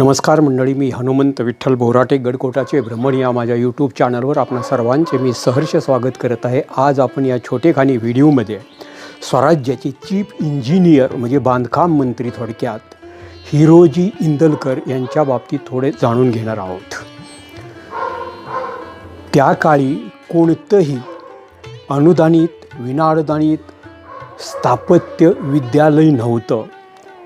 नमस्कार मंडळी मी हनुमंत विठ्ठल बोराटे गडकोटाचे भ्रमण या माझ्या यूट्यूब चॅनलवर आपणा सर्वांचे मी सहर्ष स्वागत करत आहे. आज आपण या छोटेखानी व्हिडिओमध्ये स्वराज्याचे चीफ इंजिनियर म्हणजे बांधकाम मंत्री थोडक्यात हिरोजी इंदलकर यांच्या बाबतीत थोडे जाणून घेणार आहोत. त्या काळी कोणतंही अनुदानित विनाअनुदानित स्थापत्य विद्यालय नव्हतं.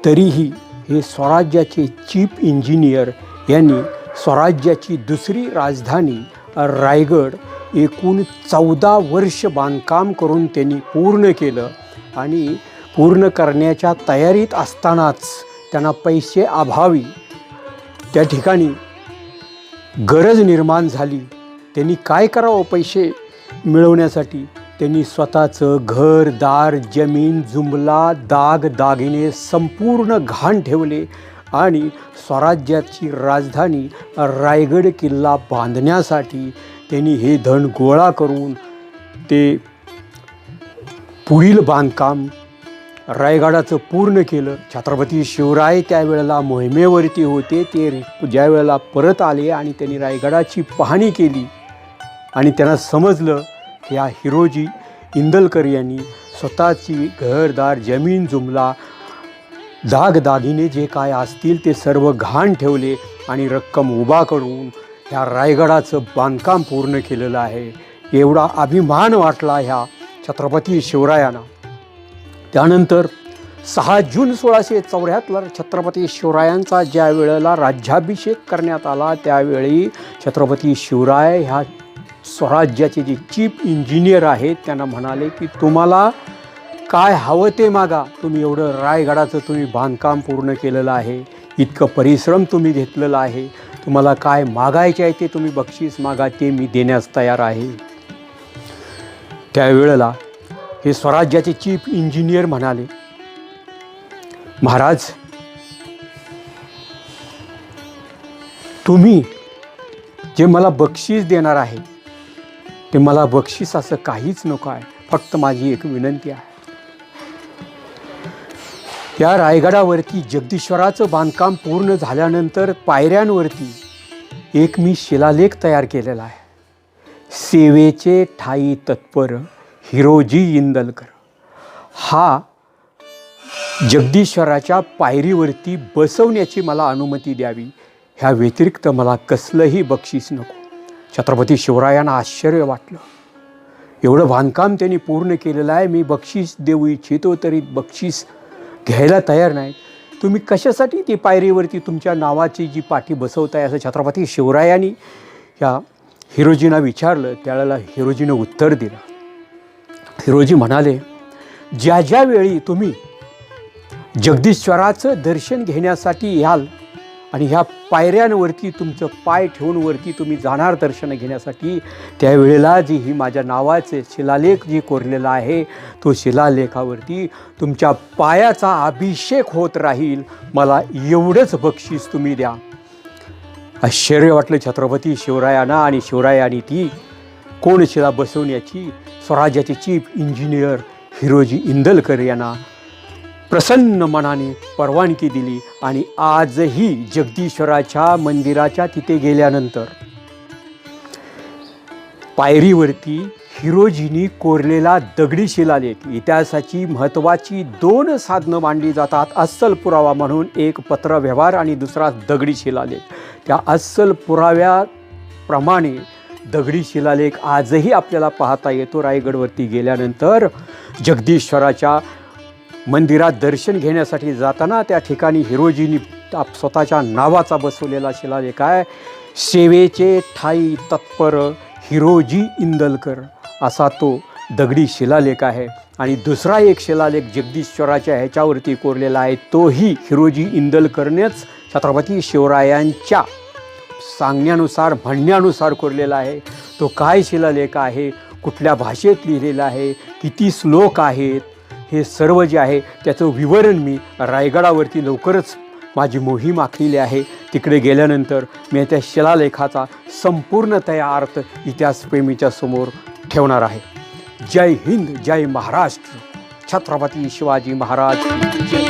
तरीही हे स्वराज्याचे चीफ इंजिनियर यांनी स्वराज्याची दुसरी राजधानी रायगड एकूण चौदा वर्ष बांधकाम करून त्यांनी पूर्ण केलं आणि पूर्ण करण्याच्या तयारीत असतानाच त्यांना पैसे अभावी. त्या ठिकाणी गरज निर्माण झाली. त्यांनी काय करावं पैसे मिळवण्यासाठी? त्यांनी स्वतःचं घर दार जमीन जुमला दाग दागिने संपूर्ण घाण ठेवले आणि स्वराज्याची राजधानी रायगड किल्ला बांधण्यासाठी त्यांनी हे धन गोळा करून ते पुढील बांधकाम रायगडाचं पूर्ण केलं. छत्रपती शिवराय त्यावेळेला मोहिमेवरती होते. ते ज्या वेळेला परत आले आणि त्यांनी रायगडाची पाहणी केली आणि त्यांना समजलं या हिरोजी इंदलकर यांनी स्वतःची घरदार जमीन जुमला. दागदागिने जे काय असतील ते सर्व घाण ठेवले आणि रक्कम उभा करून ह्या रायगडाचं बांधकाम पूर्ण केलेलं आहे. एवढा अभिमान वाटला ह्या छत्रपती शिवरायांना. त्यानंतर सहा जून सोळाशे चौऱ्याहत्तर छत्रपती शिवरायांचा ज्या वेळेला राज्याभिषेक करण्यात आला त्यावेळी छत्रपती शिवराय ह्या स्वराज्याचे जे चीफ इंजिनियर आहेत त्यांना म्हणाले की तुम्हाला काय हवं ते मागा. तुम्ही एवढं रायगडाचं तुम्ही बांधकाम पूर्ण केलेलं आहे इतकं परिश्रम तुम्ही घेतलेलं आहे. तुम्हाला काय मागायचे आहे ते तुम्ही बक्षीस मागा ते मी देण्यास तयार आहे. त्यावेळेला हे स्वराज्याचे चीफ इंजिनियर म्हणाले महाराज तुम्ही जे मला बक्षीस देणार आहे ते मला बक्षीस असं काहीच नको आहे. फक्त माझी एक विनंती आहे. या रायगडावरती जगदीश्वराचं बांधकाम पूर्ण झाल्यानंतर पायऱ्यांवरती एक मी शिलालेख तयार केलेला आहे. सेवेचे ठाई तत्पर हिरोजी इंदलकर. हा जगदीश्वराच्या पायरीवरती बसवण्याची मला अनुमती द्यावी. ह्या व्यतिरिक्त मला कसलंही बक्षीस नको. छत्रपती शिवरायांना आश्चर्य वाटलं. एवढं बांधकाम त्यांनी पूर्ण केलेलं आहे. मी बक्षीस देऊ इच्छितो तरी बक्षीस घ्यायला तयार नाही तुम्ही कशासाठी ती पायरीवरती तुमच्या नावाची जी पाठी बसवताय असं छत्रपती शिवरायांनी ह्या हिरोजींना विचारलं. त्यावेळेला हिरोजीनं उत्तर दिलं. हिरोजी म्हणाले ज्या ज्या वेळी तुम्ही जगदीश्वराचं दर्शन घेण्यासाठी याल आणि ह्या पायऱ्यांवरती तुमचं पाय ठेवून वरती तुम्ही जाणार दर्शन घेण्यासाठी त्यावेळेला जी ही माझ्या नावाचे शिलालेख जी कोरलेला आहे तो शिलालेखावरती तुमच्या पायाचा अभिषेक होत राहील. मला एवढंच बक्षीस तुम्ही द्या. आश्चर्य वाटलं छत्रपती शिवरायांना आणि शिवरायाने ती कोण शिला बसवण्याची? स्वराज्याचे चीफ इंजिनियर हिरोजी इंदलकर यांना प्रसन्न मनाने परवानगी दिली आणि आजही जगदीश्वराच्या मंदिराच्या तिथे गेल्यानंतर पायरीवरती हिरोजीनी कोरलेला दगडी शिलालेख इतिहासाची महत्त्वाची दोन साधनं मांडली जातात अस्सल पुरावा म्हणून एक पत्रव्यवहार आणि दुसरा दगडी शिलालेख. त्या अस्सल पुराव्याप्रमाणे दगडी शिलालेख आजही आपल्याला पाहता येतो रायगडवरती गेल्यानंतर जगदीश्वराच्या मंदिरात दर्शन घेण्यासाठी जाताना त्या ठिकाणी हिरोजींनी आप स्वतःच्या नावाचा बसवलेला शिलालेख आहे सेवेचे ठाई तत्पर हिरोजी इंदलकर. असा तो दगडी शिलालेख आहे. आणि दुसरा एक शिलालेख जगदीश्वराच्या ह्याच्यावरती कोरलेला आहे तोही हिरोजी इंदलकरनेच छत्रपती शिवरायांच्या सांगण्यानुसार म्हणण्यानुसार कोरलेला आहे. तो काय शिलालेख आहे? कुठल्या भाषेत लिहिलेला आहे? किती श्लोक आहेत? हे सर्व जे आहे त्याचं विवरण मी रायगडावरती लवकरच माझी मोहीम आखलेली आहे. तिकडे गेल्यानंतर मी त्या शिलालेखाचा संपूर्णतया अर्थ इतिहासप्रेमीच्या समोर ठेवणार आहे. जय हिंद जय महाराष्ट्र. छत्रपती शिवाजी महाराज. जय